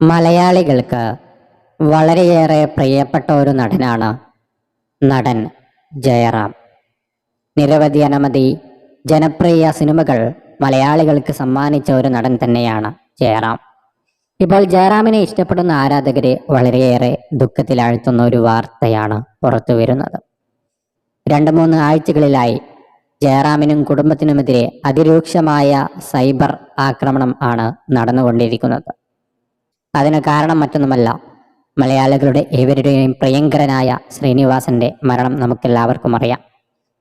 മലയാളികൾക്ക് വളരെയേറെ പ്രിയപ്പെട്ട ഒരു നടനാണ് നടൻ ജയറാം. നിരവധി അനവധി ജനപ്രിയ സിനിമകൾ മലയാളികൾക്ക് സമ്മാനിച്ച ഒരു നടൻ തന്നെയാണ് ജയറാം. ഇപ്പോൾ ജയറാമിനെ ഇഷ്ടപ്പെടുന്ന ആരാധകരെ വളരെയേറെ ദുഃഖത്തിലാഴ്ത്തുന്ന ഒരു വാർത്തയാണ് പുറത്തു വരുന്നത്. രണ്ട് മൂന്ന് ആഴ്ചകളിലായി ജയറാമിനും കുടുംബത്തിനുമെതിരെ അതിരൂക്ഷമായ സൈബർ ആക്രമണം ആണ് നടന്നുകൊണ്ടിരിക്കുന്നത്. അതിന് കാരണം മറ്റൊന്നുമല്ല. മലയാളികളുടെ ഏവരുടെയും പ്രിയങ്കരനായ ശ്രീനിവാസന്റെ മരണം നമുക്കെല്ലാവർക്കും അറിയാം.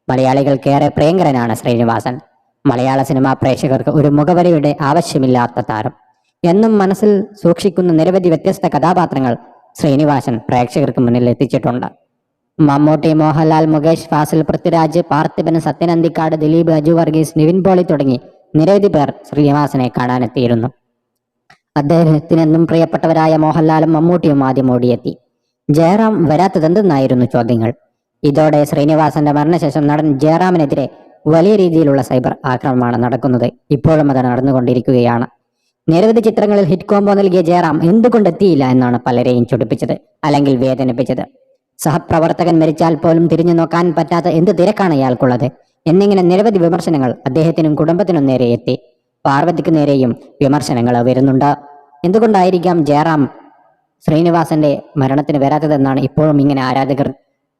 മലയാളികൾക്കേറെ പ്രിയങ്കരനാണ് ശ്രീനിവാസൻ. മലയാള സിനിമാ പ്രേക്ഷകർക്ക് ഒരു മുഖവരിയുടെ ആവശ്യമില്ലാത്ത താരം. എന്നും മനസ്സിൽ സൂക്ഷിക്കുന്ന നിരവധി വ്യത്യസ്ത കഥാപാത്രങ്ങൾ ശ്രീനിവാസൻ പ്രേക്ഷകർക്ക് മുന്നിൽ എത്തിച്ചിട്ടുണ്ട്. മമ്മൂട്ടി മോഹൻലാൽ മുകേഷ് ഫാസിൽ പൃഥ്വിരാജ് പാർത്ഥിപൻ സത്യനന്ദിക്കാട് ദിലീപ് അജു വർഗീസ് നിവിൻ പോളി തുടങ്ങി നിരവധി പേർ ശ്രീനിവാസനെ കാണാനെത്തിയിരുന്നു. അദ്ദേഹത്തിനെന്നും പ്രിയപ്പെട്ടവരായ മോഹൻലാലും മമ്മൂട്ടിയും ആദ്യം ഓടിയെത്തി. ജയറാം വരാത്തതെന്തെന്നായിരുന്നു ചോദ്യങ്ങൾ. ഇതോടെ ശ്രീനിവാസന്റെ മരണശേഷം നടൻ ജയറാമിനെതിരെ വലിയ രീതിയിലുള്ള സൈബർ ആക്രമണമാണ് നടക്കുന്നത്. ഇപ്പോഴും അത് നടന്നുകൊണ്ടിരിക്കുകയാണ്. നിരവധി ചിത്രങ്ങളിൽ ഹിറ്റ് കോംബോ നൽകിയ ജയറാം എന്തുകൊണ്ട് എത്തിയില്ല എന്നാണ് പലരെയും ചൊടിപ്പിച്ചത് അല്ലെങ്കിൽ വേദനിപ്പിച്ചത്. സഹപ്രവർത്തകൻ മരിച്ചാൽ പോലും തിരിഞ്ഞു നോക്കാൻ പറ്റാത്ത എന്ത് തിരക്കാണ് ഇയാൾക്കുള്ളത്? എന്നിങ്ങനെ നിരവധി വിമർശനങ്ങൾ അദ്ദേഹത്തിനും കുടുംബത്തിനും നേരെ എത്തി. പാർവതിക്ക് നേരെയും വിമർശനങ്ങൾ വരുന്നുണ്ട്. എന്തുകൊണ്ടായിരിക്കാം ജയറാം ശ്രീനിവാസന്റെ മരണത്തിന് വരാത്തതെന്നാണ് ഇപ്പോഴും ഇങ്ങനെ ആരാധകർ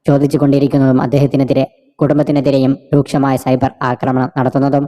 ചോദിച്ചുകൊണ്ടിരിക്കുന്നതും അദ്ദേഹത്തിനെതിരെ കുടുംബത്തിനെതിരെയും രൂക്ഷമായ സൈബർ ആക്രമണം നടത്തുന്നതും?